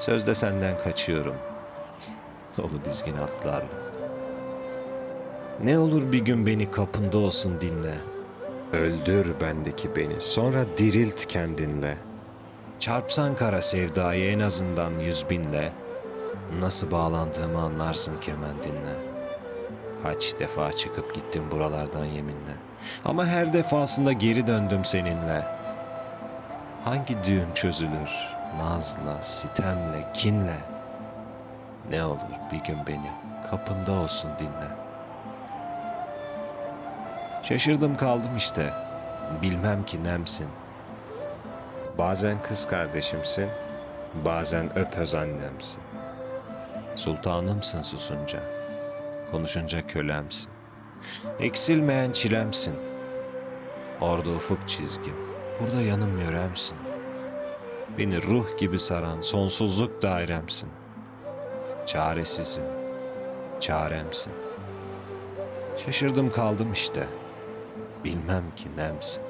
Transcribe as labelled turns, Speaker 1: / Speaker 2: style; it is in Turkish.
Speaker 1: Sözde senden kaçıyorum. Dolu dizgin atlarla. Ne olur bir gün beni kapında olsun dinle. Öldür bendeki beni, sonra dirilt kendinle. Çarpsan kara sevdayı en azından yüz binle. Nasıl bağlandığımı anlarsın kemendinle. Kaç defa çıkıp gittim buralardan yeminle. Ama her defasında geri döndüm seninle. Hangi düğün çözülür? Nazla, sitemle, kinle. Ne olur bir gün beni kapında olsun dinle. Şaşırdım kaldım işte. Bilmem ki nemsin. Bazen kız kardeşimsin, bazen öpöz annemsin. Sultanımsın susunca, konuşunca kölemsin. Eksilmeyen çilemsin. Orada ufuk çizgim, burada yanım yöremsin. Beni ruh gibi saran sonsuzluk dairemsin. Çaresizim, çaremsin. Şaşırdım kaldım işte. Bilmem ki nemsin.